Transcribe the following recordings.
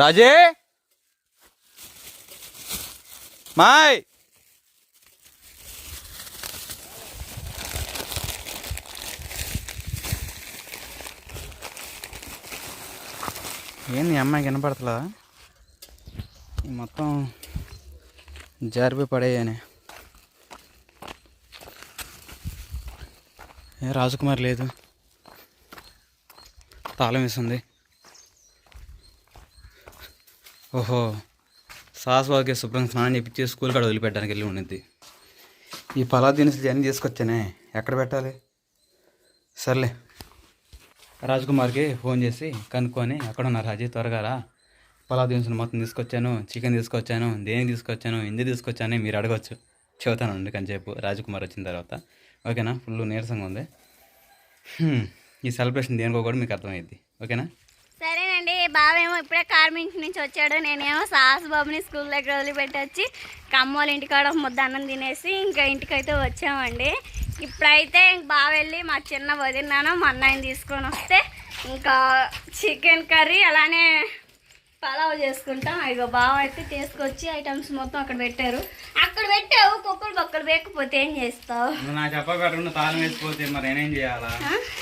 రాజే? మాయ్! ఏంది అమ్మాయి కనపడతలేదా ఈ మొత్తం జారిపోయి పడేయని ఏ రాజకుమార్ లేదు. తాళం వేసింది. ఓహో సాస్ వాళ్ళకి శుభ్రం స్నానం చేపించి స్కూల్ కాడ వదిలిపెట్టడానికి వెళ్ళి ఉండింది. ఈ పలా దినుసులు అన్నీ తీసుకొచ్చానే ఎక్కడ పెట్టాలి? సర్లే. రాజ్కుమార్కి ఫోన్ చేసి కనుక్కొని ఎక్కడ ఉన్నారు రాజీ త్వరగా రా. పలా దినుసులు మొత్తం తీసుకొచ్చాను చికెన్ తీసుకొచ్చాను దేనికి తీసుకొచ్చాను ఎందుకు తీసుకొచ్చాను మీరు అడగవచ్చు చెబుతాను అందుకని చెప్పు రాజ్కుమార్ వచ్చిన తర్వాత. ఓకేనా? ఫుల్ నీరసంగా ఉంది. ఈ సెలబ్రేషన్ దేనికో కూడా మీకు అర్థమైంది ఓకేనా? సరేనండి బావేమో ఇప్పుడే కార్మించి నుంచి వచ్చాడు. నేనేమో సాహస్ బాబుని స్కూల్ దగ్గర వదిలిపెట్టొచ్చి కమ్మోళ్ళ ఇంటికాడ ముద్ద అన్నం తినేసి ఇంకా ఇంటికైతే వచ్చామండి. ఇప్పుడైతే ఇంక బావ వెళ్ళి మా చిన్న వదినాను మా అన్నయ్యని తీసుకొని వస్తే ఇంకా చికెన్ కర్రీ అలానే పలావ్ చేసుకుంటాం. ఇగో బావ అయితే తీసుకొచ్చి ఐటమ్స్ మొత్తం అక్కడ పెట్టారు. అక్కడ పెట్టావు కుక్కలు బొక్కలు వేయకపోతే ఏం చేస్తావు? నువ్వు నా చెప్పకుండా తాళం వేసిపోతే మరి నేనేం చేయాలా?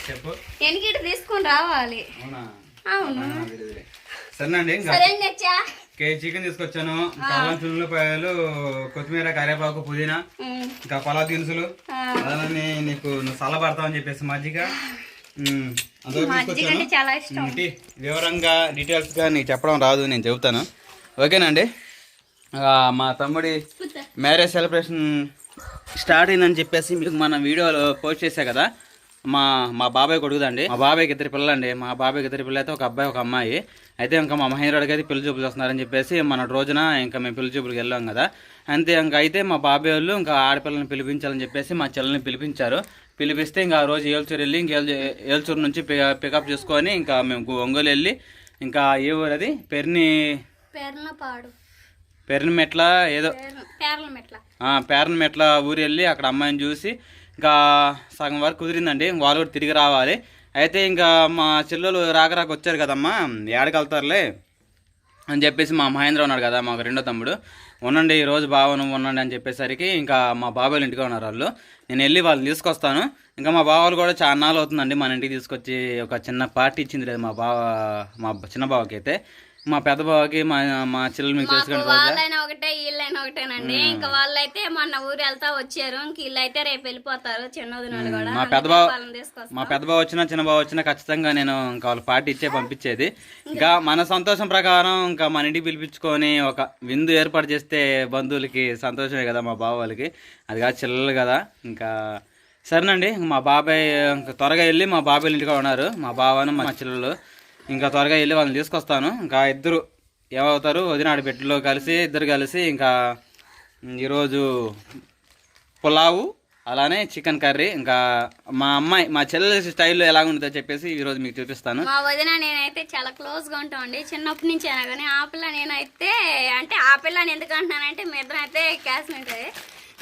చెప్పు. ఎనికిటి తీసుకొని రావాలి. సరేనండి కేజీ చికెన్ తీసుకొచ్చాను. ఇంకా అల్లం చుల్లిపాయలు కొత్తిమీర కరివేపాకు పుదీనా. ఇంకా పలావ్ దినుసులు. అలానే నీకు నువ్వు చల్లబడతావు అని చెప్పేసి మజ్జిగ. వివరంగా డీటెయిల్స్గా నీకు చెప్పడం రాదు నేను చెబుతాను. ఓకేనండి? మా తమ్ముడి మ్యారేజ్ సెలబ్రేషన్ స్టార్ట్ అయిందని చెప్పేసి మీకు మన వీడియోలో పోస్ట్ చేశా కదా? మా మా బాబాయ్ కొడుకుదండి మా బాబాయ్కి ఇద్దరు పిల్లలండి. మా బాబాయ్కి ఇద్దరు పిల్లలు అయితే ఒక అబ్బాయి ఒక అమ్మాయి. అయితే ఇంకా మా మహేంద్రుడికి అయితే పెళ్ళి చూపులు వస్తున్నారని చెప్పేసి మన రోజున ఇంకా మేము పెళ్ళి చూపులకు వెళ్ళాం కదా. అంతే ఇంకా అయితే మా బాబాయ్ వాళ్ళు ఇంకా ఆడపిల్లని పిలిపించాలని చెప్పేసి మా చెల్లెల్ని పిలిపించారు. పిలిపిస్తే ఇంకా ఆ రోజు ఏల్చూరు వెళ్ళి ఇంకా ఏల్- ఏల్చూరు నుంచి పికప్ చేసుకొని ఇంకా మేము ఒంగోలు వెళ్ళి ఇంకా ఏ ఊరు అది? పెర్ని పేర్ల పాడు పెర్ని మెట్ల ఏదో పేర్ల మెట్ల ఊరు వెళ్ళి అక్కడ అమ్మాయిని చూసి ఇంకా సగం వరకు కుదిరిందండి వాళ్ళు కూడా తిరిగి రావాలి. అయితే ఇంకా మా చెల్లెలు రాక రాక వచ్చారు కదమ్మా ఏడకెళ్తారులే అని చెప్పేసి మా మహేంద్ర ఉన్నాడు కదా మాకు రెండో తమ్ముడు. ఉండండి ఈ రోజు బావ నువ్వు ఉండండి అని చెప్పేసరికి ఇంకా మా బాబాయ్ ఇంటికి ఉన్నారు వాళ్ళు. నేను వెళ్ళి వాళ్ళని తీసుకొస్తాను. ఇంకా మా బావలు కూడా చాలా నాళ్ళు అవుతుందండి మన ఇంటికి తీసుకొచ్చి ఒక చిన్న పార్టీ ఇచ్చింది లేదు మా బావ మా చిన్న బావకి అయితే మా పెద్ద బావకి మా మా చెల్లెలు మీకు తెలుసు వాళ్ళైనా ఒకటే వీళ్ళైనా ఒకటేనండి. ఇంకా వాళ్ళైతే మొన్న ఊరు వెళ్తా వచ్చారు. ఇంక వీళ్ళైతే రేపు వెళ్ళిపోతారు చిన్నది కూడా. మా పెద్ద బావ మా పెద్ద బావ వచ్చినా చిన్న బావ వచ్చినా ఖచ్చితంగా నేను ఇంకా వాళ్ళ పార్టీ ఇచ్చే పంపించేది. ఇంకా మన సంతోషం ప్రకారం ఇంకా మన ఇంటికి పిలిపించుకొని ఒక విందు ఏర్పాటు చేస్తే బంధువులకి సంతోషమే కదా మా బావ వాళ్ళకి. అది కాదు చిల్లలు కదా. ఇంకా సరేనండి మా బాబాయ్ ఇంకా త్వరగా వెళ్ళి మా బాబాయ్ ఇంటికి ఉన్నారు. మా బావను మా చెల్లెలు. ఇంకా త్వరగా వెళ్ళి వాళ్ళని తీసుకొస్తాను. ఇంకా ఇద్దరు ఏమవుతారు? వదినాడు ఆడబిడ్డలో కలిసి ఇద్దరు కలిసి ఇంకా ఈరోజు పులావు అలానే చికెన్ కర్రీ ఇంకా మా అమ్మాయి మా చెల్లెల స్టైల్లో ఎలా ఉంటుందో చెప్పేసి ఈరోజు మీకు చూపిస్తాను. మా వదిన నేనైతే చాలా క్లోజ్గా ఉంటామండి. చిన్నప్పటి నుంచి అయినా కానీ ఆ పిల్ల నేనైతే అంటే ఆ పిల్లని ఎందుకు అంటున్నానంటే మీ ఇద్దరం అయితే క్లాస్మేట్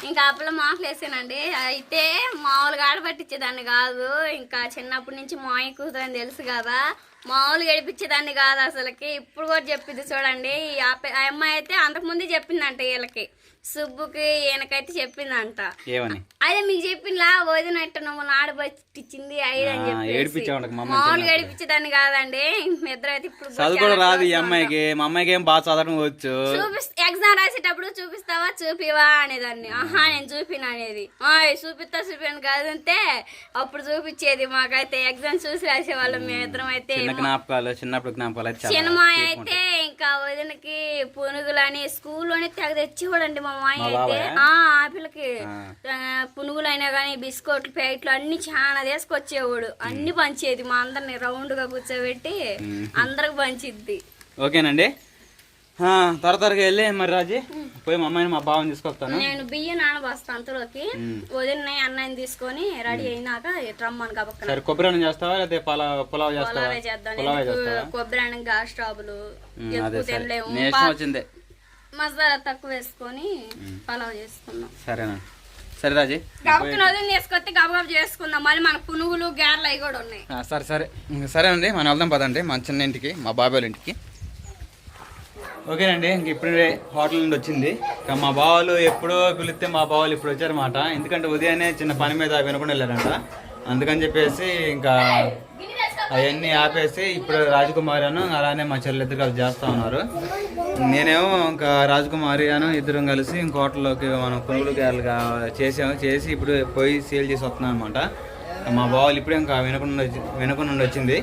ఇంకా ఆ పిల్ల మాటలేసానండి అయితే మామూలుగా ఆడపట్టించేదాన్ని కాదు. ఇంకా చిన్నప్పటి నుంచి మాయ కూతురని తెలుసు కదా. మామూలుగా ఏడిపించేదాన్ని కాదు అసలుకి. ఇప్పుడు కూడా చెప్పింది చూడండి. ఈ ఆ అమ్మాయి అయితే అంతకుముందే చెప్పిందంట వీళ్ళకి. సుబ్బుకి ఈయనకైతే చెప్పిందంట. ఏమని? అదే మీకు చెప్పిందా వదినట్టు నువ్వు నాడబట్టించింది మా అమ్మాయి మామూలుగా ఏడిపించేదాన్ని కాదండి. ఇద్దరు అయితే ఇప్పుడు చదువు కూడా రాదు ఈ అమ్మాయికి. మా అమ్మాయికి ఏం బాగా చదవడం వచ్చు. చూపిస్తా ఎగ్జామ్ రాసేటప్పుడు చూపిస్తావా? చూపివా అనేదాన్ని. ఆహా నేను చూపిన అనేది. చూపిస్తా చూపిను కాదంటే అప్పుడు చూపించేది మాకైతే ఎగ్జామ్ చూసి రాసేవాళ్ళం మేము ఇద్దరం అయితే చిన్న జ్ఞాపకాలు చిన్నప్పుడు జ్ఞాపకాలు సినిమా అయితే. ఇంకా వదినకి పునుగులని స్కూల్లోనే తెగ తెచ్చేవాడండి మా మాయ మా అయితే బాబాయ్? ఆ ఆ పిల్లకి ఆ. ఆ, పునుగులైనా కానీ బిస్కెట్లు ప్యాకెట్లు అన్ని చాలా తీసుకొచ్చేవాడు. అన్ని పంచేది మా అందరిని రౌండ్గా కూర్చోబెట్టి అందరికి పంచిద్ది. ఓకేనండి. త్వర త్వరగా వెళ్ళి మరి రాజీ పోయి మా అమ్మాయిని మా బావని తీసుకొస్తాను. నేను బియ్యం నానబోస్తా అంతలోకి. వదిన అన్నయ్యని తీసుకొని రెడీ అయినాక రమ్మను సరే కొబ్బరి అన్నం చేస్తావా? లేకపోతే పలావ్ పులావ్ చేస్తావా? పొలావే కొబ్బరి అన్నం గ్యాస్ ఇష్టం వచ్చిందే. మసాలా తక్కువ వేసుకొని పలావ్ చేసుకుందాం. సరేనా? సరే రాజీ. గబక్కన వదిన తీసుకొస్తే గబగబ చేసుకుందాం. మళ్ళీ మన పునుగులు గారెలు అవి కూడా ఉన్నాయి. సరే సరే. సరే అండి మనం వెళ్దాం పదండి. మా చిన్న ఇంటికి మా బాబాయ్ ఇంటికి. ఓకేనండి ఇంక ఇప్పుడే హోటల్ నుండి వచ్చింది. ఇంకా మా బావాలు ఎప్పుడో పిలిస్తే మా బావాలు ఇప్పుడు వచ్చారన్నమాట. ఎందుకంటే ఉదయాన్నే చిన్న పని మీద వినకుండా వెళ్ళారంట. అందుకని చెప్పేసి ఇంకా అవన్నీ ఆపేసి ఇప్పుడు రాజకుమారి అను అలానే మా చెల్లెద్దరు కలిసి చేస్తూ ఉన్నారు. నేనేమో ఇంకా రాజకుమారి అను ఇద్దరం కలిసి ఇంక హోటల్లోకి మనం పునుగులు గారెలుగా చేసాము. చేసి ఇప్పుడు పోయి సేల్ చేసి వస్తున్నాం అనమాట మా బావాలు ఇప్పుడే ఇంకా వినకుండా వచ్చి- వినకుండా నుండి వచ్చింది.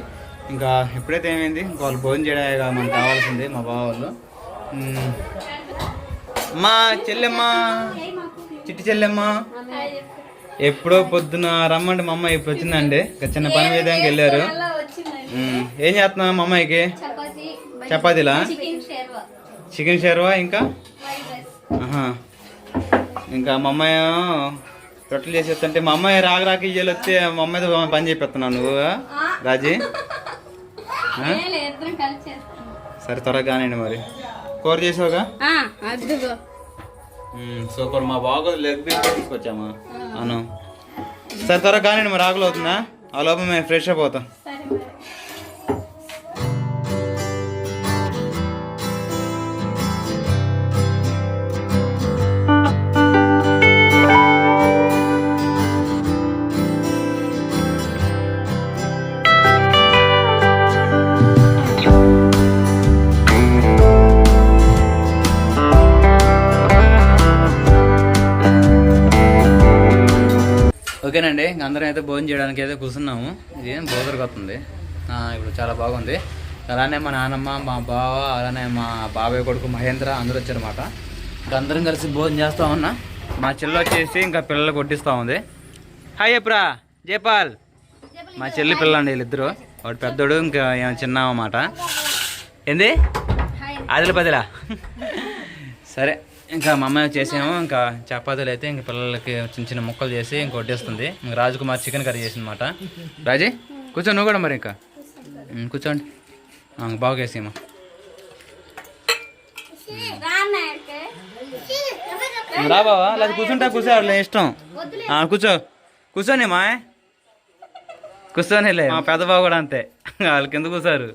ఇంకా ఎప్పుడైతే ఏమైంది? ఇంకా వాళ్ళు భోజనం చేయడానికి మనకు కావాల్సింది మా బావ వాళ్ళు మా చెల్లెమ్మ చిట్టి చెల్లెమ్మ ఎప్పుడో పొద్దున రమ్మంటే మా అమ్మ ఇప్పుడు వచ్చిందండి. చిన్న పని విధంగా వెళ్ళారు. ఏం చేస్తున్నా మా అమ్మాయికి? చపాతి చపాతీలా? చికెన్ షేర్వా. ఇంకా. ఇంకా మా అమ్మాయి రొట్టెలు చేసేస్తుంటే మా అమ్మాయి రాక రాక ఇయ్యాలి వస్తే మా అమ్మాయితో పని చెప్పేస్తున్నావు నువ్వు రాజీ? సరే త్వరగా కానివ్వండి మరి. కూర చేసావుగా? సూపర్. మా బాగా లెగ్ పీస్ తీసుకొచ్చామా? అవును. సరే త్వరగా కానివ్వండి మరి ఆకలి అవుతుందా? ఆ లోపల మేము ఫ్రెష్ అప్ ఇంక అందరం అయితే భోజనం చేయడానికి అయితే కూర్చున్నాము. ఇదేం బోదరకొస్తుంది ఇప్పుడు చాలా బాగుంది. అలానే మా నాన్నమ్మ మా బావ అలానే మా బాబాయ్ కొడుకు మహేంద్ర అందరూ వచ్చారన్నమాట. ఇంకా అందరం కలిసి భోజనం చేస్తా ఉన్నా. మా చెల్లి వచ్చేసి ఇంకా పిల్లలు కొట్టిస్తూ ఉంది. హాయ్ ఎప్రా జయపాల్ మా చెల్లి పిల్లండి వీళ్ళిద్దరు. వాడు పెద్దోడు ఇంకా చిన్న అన్నమాట ఏంది? ఆదిల పదిలా సరే. ఇంకా మా అమ్మాయి చేసాము ఇంకా చపాతీలు అయితే ఇంకా పిల్లలకి చిన్న చిన్న ముక్కలు చేసి ఇంక వడ్డేస్తుంది. ఇంకా రాజకుమార్ చికెన్ కర్రీ చేసిందన్నమాట. రాజీ కూర్చో నువ్వు కూడా మరి ఇంకా. కూర్చోండి. బాగా వేసేమా రా బావా లేదా కూర్చుంటా కూర్చోవాలి ఇష్టం. కూర్చో. కూర్చోని మా కూర్చోనిలే మా పెద్ద బావ కూడా అంతే. వాళ్ళ కింద కూర్చోరు.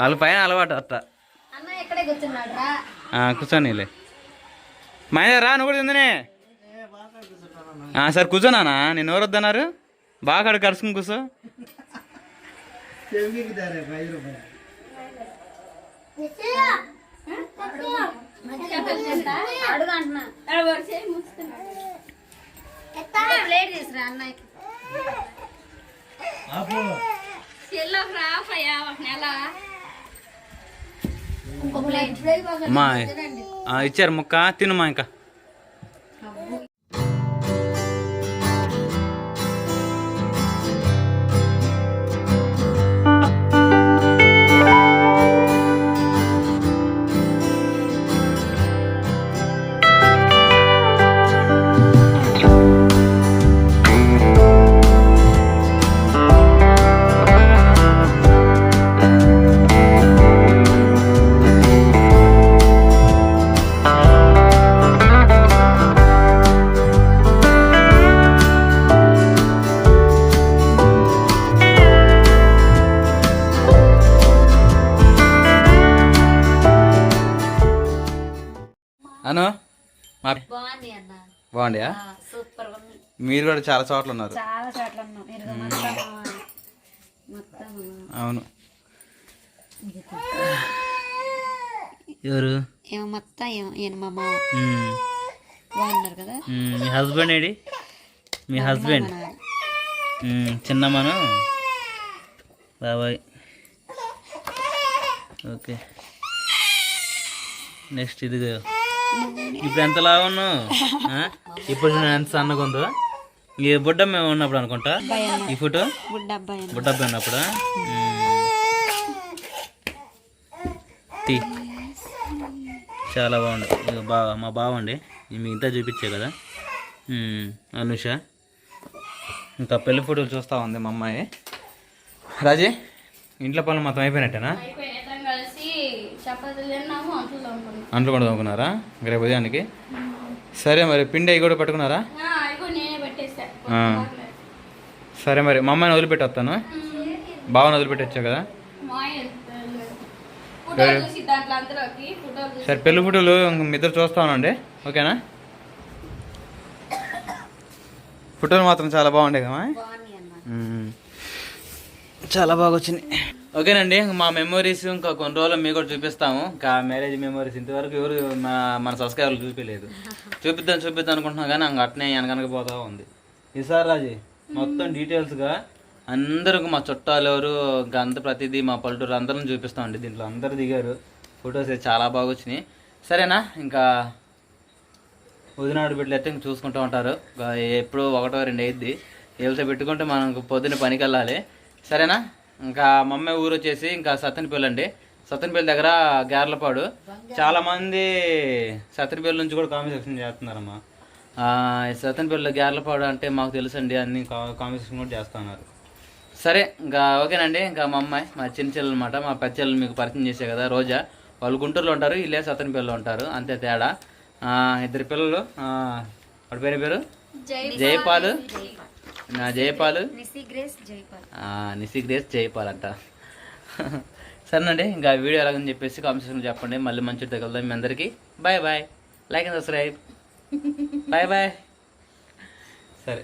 వాళ్ళ పైన అలవాటు అత్త కూర్చోనిలే. మహేందర్ రా నువ్వు కూడా తిందనే. సరే కూర్చోనానా నేను ఎవరు వద్దన్నారు? బాగా అక్కడ కరుచుకుని కూర్చో. అడుగు ఆ, ఇచ్చారు ముక్క తినుమా ఇంకా. మీరు కూడా చాలా చోట్ల ఉన్నారు. చాలా చోట్ల ఉన్నాం. ఇరుగు మొత్తం మొత్తం అవును. ఎవరు? ఏమో మొత్తం ఏమో ఈయన మా మామ. మ్మ్. బాగున్నారు కదా? మ్మ్. మీ హస్బెండ్ ఏడి? మీ హస్బెండ్? మ్మ్. చిన్నమ్మను? బాబాయ్. ఓకే. నెక్స్ట్ ఇదిగో. ఇప్పుడు ఎంత లాగా ఉన్నావు? ఇప్పుడు నేను ఎంత సన్నగా ఉందో? ఈ బుడ్డ మేము ఉన్నప్పుడు అనుకుంటా ఈ ఫోటో? బుడ్డ అబ్బాయి ఉన్నప్పుడు తీ. చాలా బాగుంది. బా మా బావండి మీ ఇంత చూపించే కదా. అనుష. ఇంకా పెళ్ళి ఫోటోలు చూస్తూ ఉంది మా అమ్మాయి. రాజీ ఇంట్లో పనులు మొత్తం అయిపోయినట్టేనా? అంట్లు కూడా తోముకున్నారా? రేపు ఉదయానికి? సరే మరి పిండి అవి కూడా పట్టుకున్నారా? సరే మరి మా అమ్మాయిని వదిలిపెట్టి వస్తాను బావని వదిలిపెట్టి వచ్చావు కదా సరే పెళ్ళి ఫోటోలు మీ ఇద్దరు చూస్తా ఉండండి. ఓకేనా? ఫోటోలు మాత్రం చాలా బాగుంటాయి కదా. చాలా బాగా వచ్చినాయి. ఓకేనండి మా మెమరీస్ ఇంకా కొన్ని రోజులు మీకు కూడా చూపిస్తాము. ఇంకా మ్యారేజ్ మెమరీస్ ఇంతవరకు ఎవరు మన మన సబ్స్క్రైబర్లు చూపించలేదు చూపిద్దాం చూపిద్దాం అనుకుంటున్నాం కానీ అట్నే వెనకనక పోతా ఉంది. ఈసారి రాజీ మొత్తం డీటెయిల్స్గా అందరూ మా చుట్టాలు ఎవరు గంత అంత ప్రతిదీ మా పల్లెటూరు అందరం చూపిస్తామండి దీంట్లో. అందరు దిగారు. ఫొటోస్ చాలా బాగా వచ్చినాయి. సరేనా? ఇంకా వదినాడు బిడ్డలు అయితే ఇంక చూసుకుంటూ ఉంటారు. ఎప్పుడు ఒకటో రెండు అయింది ఏళ్ళతో పెట్టుకుంటే మనం పొద్దున్న పనికి వెళ్ళాలి. సరేనా? ఇంకా మమ్మ ఊరు వచ్చేసి ఇంకా సత్తెనపల్లి అండి. సత్తెనపల్లి దగ్గర గార్లపాడు. చాలామంది సత్తెనపల్లి నుంచి కూడా కాంపిటీషన్ చేస్తున్నారమ్మా. ఆ, ఈ సత్తెనపల్లి గార్లపాడు అంటే మాకు తెలుసండి అన్ని కాంపిటీషన్ కూడా చేస్తున్నారు. సరే ఇంకా ఓకేనండి ఇంకా మా అమ్మాయి మా చిన్న చెల్లెలు అనమాట మా పెద్ద చెల్లెలు మీకు పరిచయం చేసే కదా రోజా. వాళ్ళు గుంటూరులో ఉంటారు ఇల్లే సత్తెనపల్లిలో ఉంటారు అంతే తేడా. ఇద్దరు పిల్లలు వాడి పేరు పేరు? జయపాలు నా జయపాలు నిసి గ్రేస్ జయపాల్ అంట. సరేనండి ఇంకా వీడియో ఎలాగని చెప్పేసి కామెంట్స్ చెప్పండి. మళ్ళీ మంచి తగలుదాం మీ అందరికీ. Bye bye. Like and subscribe. Bye bye సరే